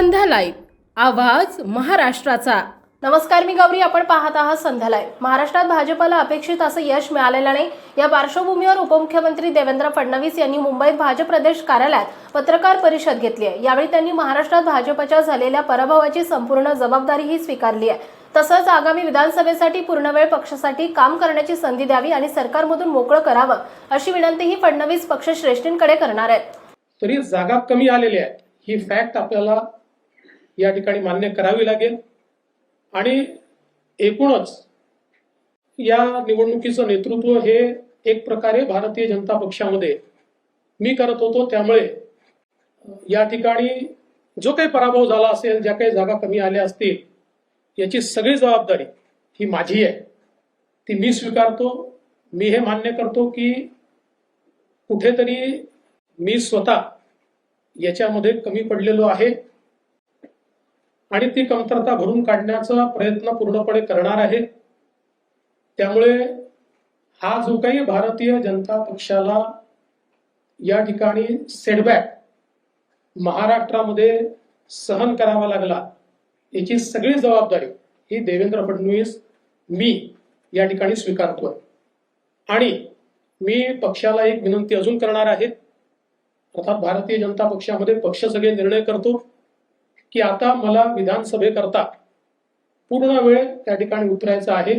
संध्या live. आवाज महाराष्ट्राचा. नमस्कार मी गौरी आपण पाहत आहात संध्या लाईव्ह. महाराष्ट्रात भाजपला अपेक्षित असं यश मिळालेलं नाही. या पार्श्वभूमीवर उपमुख्यमंत्री देवेंद्र फडणवीस यांनी मुंबईत भाजप प्रदेश कार्यालयात पत्रकार परिषद घेतली आहे. यावेळी त्यांनी महाराष्ट्रात भाजपच्या झालेल्या पराभवाची संपूर्ण जबाबदारीही स्वीकारली आहे. तसंच आगामी विधानसभेसाठी पूर्णवेळ पक्षासाठी काम करण्याची संधी द्यावी आणि सरकारमधून मोकळं करावं अशी विनंतीही फडणवीस पक्षश्रेष्ठींकडे करणार आहेत. तरी जागा कमी आलेल्या आहेत ही फॅक्ट आपल्याला या ठिकाणी मान्य करावी लागेल. आणि एकूणच या निवडणुकीचं नेतृत्व हे एक प्रकारे भारतीय जनता पक्षामध्ये मी करत होतो. त्यामुळे या ठिकाणी जो काही पराभव झाला असेल ज्या काही जागा कमी आल्या असतील याची सगळी जबाबदारी ही माझी आहे. ती मी स्वीकारतो. मी हे मान्य करतो की कुठेतरी मी स्वतः याच्यामध्ये कमी पडलेलो आहे. आणि ती कमतरता भरून काढण्याचा प्रयत्न पूर्णपणे करणार आहे. त्यामुळे हा जो काही भारतीय जनता पक्षाला या ठिकाणी सेटबॅक महाराष्ट्रामध्ये सहन करावा लागला याची सगळी जबाबदारी ही देवेंद्र फडणवीस मी या ठिकाणी स्वीकारतोय. आणि मी पक्षाला एक विनंती अजून करणार आहे. अर्थात भारतीय जनता पक्षामध्ये पक्ष सगळे निर्णय करतो. की आता मला विधानसभेकरता पूर्ण वेळ त्या ठिकाणी उतरायचा आहे.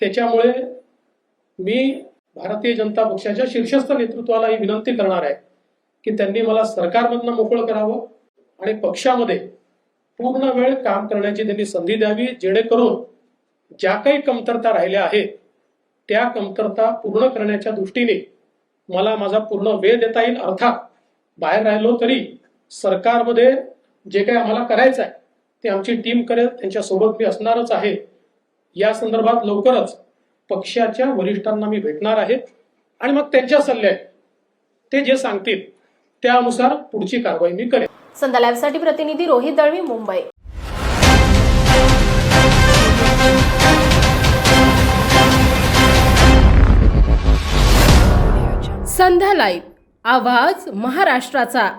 त्याच्यामुळे मी भारतीय जनता पक्षाच्या शीर्षस्थ नेतृत्वाला ही विनंती करणार आहे की त्यांनी मला सरकारमधनं मोकळं करावं आणि पक्षामध्ये पूर्ण वेळ काम करण्याची त्यांनी संधी द्यावी जेणेकरून ज्या काही कमतरता राहिल्या आहेत त्या कमतरता पूर्ण करण्याच्या दृष्टीने मला माझा पूर्ण वेळ देता येईल. अर्थात बाहेर राहिलो तरी सरकारमध्ये जे काही आम्हाला करायचं आहे ते आमची टीम करेल त्यांच्यासोबत मी असणारच आहे. या संदर्भात लवकरच पक्षाच्या वरिष्ठांना मी भेटणार आहे. आणि मग त्यांच्या सल्ले ते जे सांगतील त्यानुसार पुढची कारवाई मी करेन. संध्या लाईव्हसाठी प्रतिनिधी रोहित दळवी मुंबई. संध्या लाईव्ह आवाज महाराष्ट्राचा.